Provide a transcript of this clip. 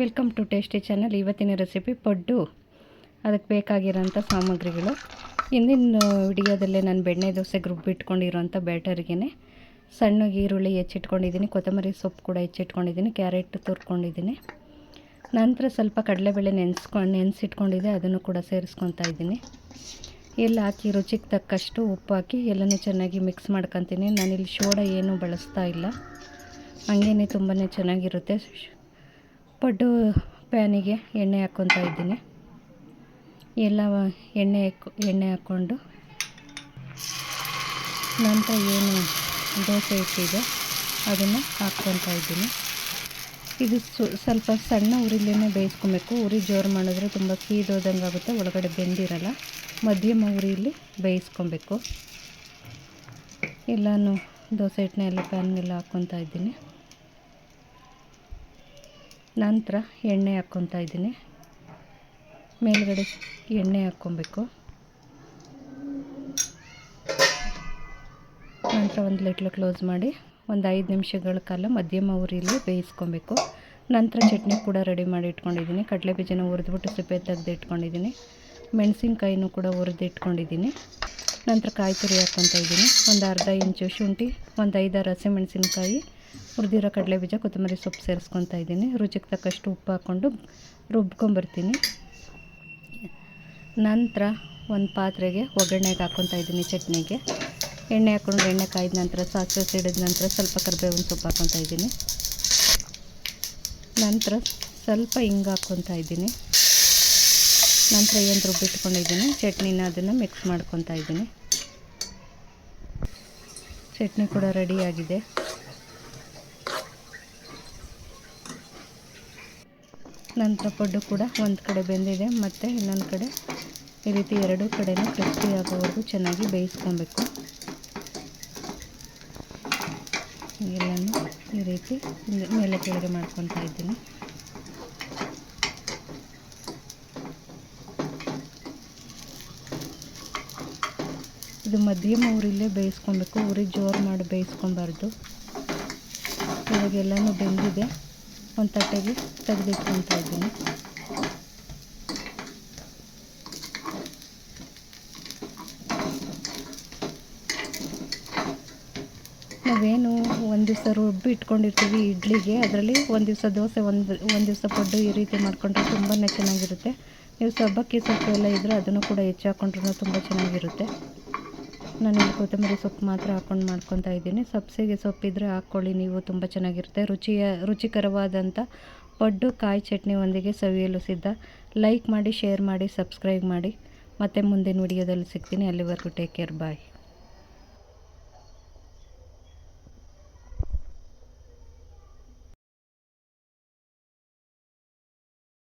Welcome to tasty channel ಇವತ್ತಿನ recipe paddu. ಅದಕ್ಕೆ ಬೇಕಾಗಿರೋಂಥ ಸಾಮಗ್ರಿಗಳು. ಹಿಂದಿನ ವಿಡಿಯೋದಲ್ಲೇ ನಾನು ಬೆಣ್ಣೆ ದೋಸೆಗೆ ರುಬ್ಬಿಟ್ಕೊಂಡಿರೋಂಥ ಬ್ಯಾಟರ್ಗೆ ಸಣ್ಣಗೆ ಈರುಳ್ಳಿ ಹೆಚ್ಚಿಟ್ಕೊಂಡಿದ್ದೀನಿ, ಕೊತ್ತಂಬರಿ ಸೊಪ್ಪು ಕೂಡ ಹೆಚ್ಚಿಟ್ಕೊಂಡಿದ್ದೀನಿ, ಕ್ಯಾರೆಟ್ ತುರ್ಕೊಂಡಿದ್ದೀನಿ. ನಂತರ ಸ್ವಲ್ಪ ಕಡಲೆಬೇಳೆ ನೆನೆಸ್ಕೊಂಡು ನೆನೆಸಿಟ್ಕೊಂಡಿದ್ದೆ, ಅದನ್ನು ಕೂಡ ಸೇರಿಸ್ಕೊತಾ ಇದ್ದೀನಿ. ಎಲ್ಲ ಹಾಕಿ ರುಚಿಗೆ ತಕ್ಕಷ್ಟು ಉಪ್ಪು ಹಾಕಿ ಎಲ್ಲನೂ ಚೆನ್ನಾಗಿ ಮಿಕ್ಸ್ ಮಾಡ್ಕೊತೀನಿ. ನಾನಿಲ್ಲಿ ಶೋಡ ಏನೂ ಬಳಸ್ತಾ ಇಲ್ಲ. ಹಂಗೇ ತುಂಬಾ ಚೆನ್ನಾಗಿರುತ್ತೆ. ಪಡ್ಡು ಪ್ಯಾನಿಗೆ ಎಣ್ಣೆ ಹಾಕ್ಕೊತಾ ಇದ್ದೀನಿ. ಎಲ್ಲ ಎಣ್ಣೆ ಎಣ್ಣೆ ಹಾಕ್ಕೊಂಡು ನಂತರ ಏನು ದೋಸೆ ಇಟ್ಟಿದೆ ಅದನ್ನು ಹಾಕ್ಕೊತಾ ಇದ್ದೀನಿ. ಇದು ಸ್ವಲ್ಪ ಸಣ್ಣ ಉರಿಲೇ ಬೇಯಿಸ್ಕೊಬೇಕು. ಉರಿ ಜೋರು ಮಾಡಿದ್ರೆ ತುಂಬ ಸೀದೋದಂಗೆ ಆಗುತ್ತೆ, ಒಳಗಡೆ ಬೆಂದಿರಲ್ಲ. ಮಧ್ಯಮ ಉರಿಯಲ್ಲಿ ಬೇಯಿಸ್ಕೊಬೇಕು. ಎಲ್ಲನೂ ದೋಸೆ ಹಿಟ್ಟನ್ನೆಲ್ಲ ಪ್ಯಾನ್ಗೆಲ್ಲ ಹಾಕ್ಕೊತಾ ಇದ್ದೀನಿ. ನಂತರ ಎಣ್ಣೆ ಹಾಕ್ಕೊತಾ ಇದ್ದೀನಿ. ಮೇಲ್ಗಡೆ ಎಣ್ಣೆ ಹಾಕ್ಕೊಬೇಕು. ನಂತರ ಒಂದು ಲಿಟ್ಲು ಕ್ಲೋಸ್ ಮಾಡಿ ಒಂದು ಐದು ನಿಮಿಷಗಳ ಕಾಲ ಮಧ್ಯಮ ಉರಿಯಲ್ಲಿ ಬೇಯಿಸ್ಕೊಬೇಕು. ನಂತರ ಚಟ್ನಿ ಕೂಡ ರೆಡಿ ಮಾಡಿ ಇಟ್ಕೊಂಡಿದ್ದೀನಿ. ಕಡಲೆ ಬೀಜನ ಹುರಿದ್ಬಿಟ್ಟು ಸಿಪ್ಪೆ ತೆಗೆದು ಇಟ್ಕೊಂಡಿದ್ದೀನಿ. ಮೆಣಸಿನ್ಕಾಯಿನೂ ಕೂಡ ಹುರಿದು ಇಟ್ಕೊಂಡಿದ್ದೀನಿ. ನಂತರ ಕಾಯಿ ತುರಿ ಹಾಕ್ಕೊತಾ ಇದ್ದೀನಿ. ಒಂದು ಅರ್ಧ ಇಂಚು ಶುಂಠಿ, ಒಂದು ಐದಾರು ಹಸಿಮೆಣಸಿನ್ಕಾಯಿ ಹುರಿದಿರೋ ಕಡಲೆ ಬೀಜ ಕೊತ್ತಂಬರಿ ಸೊಪ್ಪು ಸೇರಿಸ್ಕೊತಾ ಇದ್ದೀನಿ. ರುಚಿಗೆ ತಕ್ಕಷ್ಟು ಉಪ್ಪು ಹಾಕ್ಕೊಂಡು ರುಬ್ಕೊಂಬರ್ತೀನಿ. ನಂತರ ಒಂದು ಪಾತ್ರೆಗೆ ಒಗ್ಗರಣೆಗೆ ಹಾಕ್ಕೊತಾ ಇದ್ದೀನಿ ಚಟ್ನಿಗೆ. ಎಣ್ಣೆ ಹಾಕ್ಕೊಂಡು ಎಣ್ಣೆ ಕಾಯ್ದ ನಂತರ, ಸಾಸಿವೆ ಸಿಡಿದ ನಂತರ ಸ್ವಲ್ಪ ಕರಿಬೇವಿನ ಸೊಪ್ಪು ಹಾಕ್ಕೊತಾ ಇದ್ದೀನಿ. ನಂತರ ಸ್ವಲ್ಪ ಹಿಂಗೆ ಹಾಕ್ಕೊತಾ ಇದ್ದೀನಿ. ನಂತರ ಏನು ರುಬ್ಬಿಟ್ಕೊಂಡಿದ್ದೀನಿ ಚಟ್ನಿನ ಅದನ್ನು ಮಿಕ್ಸ್ ಮಾಡ್ಕೊತಾ ಇದ್ದೀನಿ. ಚಟ್ನಿ ಕೂಡ ರೆಡಿಯಾಗಿದೆ ನಂತರ ಪಡ್ಡು ಕೂಡ ಒಂದು ಕಡೆ ಬೆಂದಿದೆ, ಮತ್ತು ಇನ್ನೊಂದು ಕಡೆ ಈ ರೀತಿ ಎರಡು ಕಡೆನೂ ಕ್ರಿಸ್ಪಿ ಆಗೋವರೆಗೂ ಚೆನ್ನಾಗಿ ಬೇಯಿಸ್ಕೊಬೇಕು. ಎಲ್ಲನೂ ಈ ರೀತಿ ಮೇಲೆ ಕೆಳಗೆ ಮಾಡ್ಕೊತಾ ಇದ್ದೀನಿ. ಇದು ಮಧ್ಯಮ ಊರಿಲ್ಲೇ ಬೇಯಿಸ್ಕೊಬೇಕು ಉರಿ ಜೋರು ಮಾಡಿ ಬೇಯಿಸ್ಕೊಬಾರ್ದು ಇವಾಗೆಲ್ಲನೂ ಬೆಂದಿದೆ. ಒಂದು ತಟ್ಟೆಗೆ ತೆಗೆದಿಟ್ಕೊತಾ ಇದ್ದೀನಿ. ನಾವೇನು ಒಂದು ದಿವಸ ರುಬ್ಬಿ ಇಟ್ಕೊಂಡಿರ್ತೀವಿ ಇಡ್ಲಿಗೆ, ಅದರಲ್ಲಿ ಒಂದು ದಿವಸ ದೋಸೆ, ಒಂದು ಒಂದು ದಿವಸ ಪಡ್ಡು ಈ ರೀತಿ ಮಾಡಿಕೊಂಡ್ರೆ ತುಂಬಾ ಚೆನ್ನಾಗಿರುತ್ತೆ. ನೀವು ಸಬ್ಬಕ್ಕಿ ಸೊಪ್ಪು ಎಲ್ಲ ಇದ್ದರೆ ಅದನ್ನು ಕೂಡ ಹೆಚ್ಚು ತುಂಬ ಚೆನ್ನಾಗಿರುತ್ತೆ. ನಾನು ಕೊತ್ತಂಬರಿ ಸೊಪ್ಪು ಮಾತ್ರ ಹಾಕ್ಕೊಂಡು ಮಾಡ್ಕೊತಾ ಇದ್ದೀನಿ. ಸಬ್ಸಿಗೆ ಸೊಪ್ಪಿದ್ರೆ ಹಾಕ್ಕೊಳ್ಳಿ, ನೀವು ತುಂಬ ಚೆನ್ನಾಗಿರುತ್ತೆ. ರುಚಿಯ ರುಚಿಕರವಾದಂಥ ಪಡ್ಡು, ಕಾಯಿ ಚಟ್ನಿ ಒಂದಿಗೆ ಸವಿಯಲು ಸಿದ್ಧ. ಲೈಕ್ ಮಾಡಿ, ಶೇರ್ ಮಾಡಿ, ಸಬ್ಸ್ಕ್ರೈಬ್ ಮಾಡಿ. ಮತ್ತು ಮುಂದಿನ ವಿಡಿಯೋದಲ್ಲಿ ಸಿಗ್ತೀನಿ. ಅಲ್ಲಿವರೆಗೂ ಟೇಕ್ ಕೇರ್ ಬಾಯ್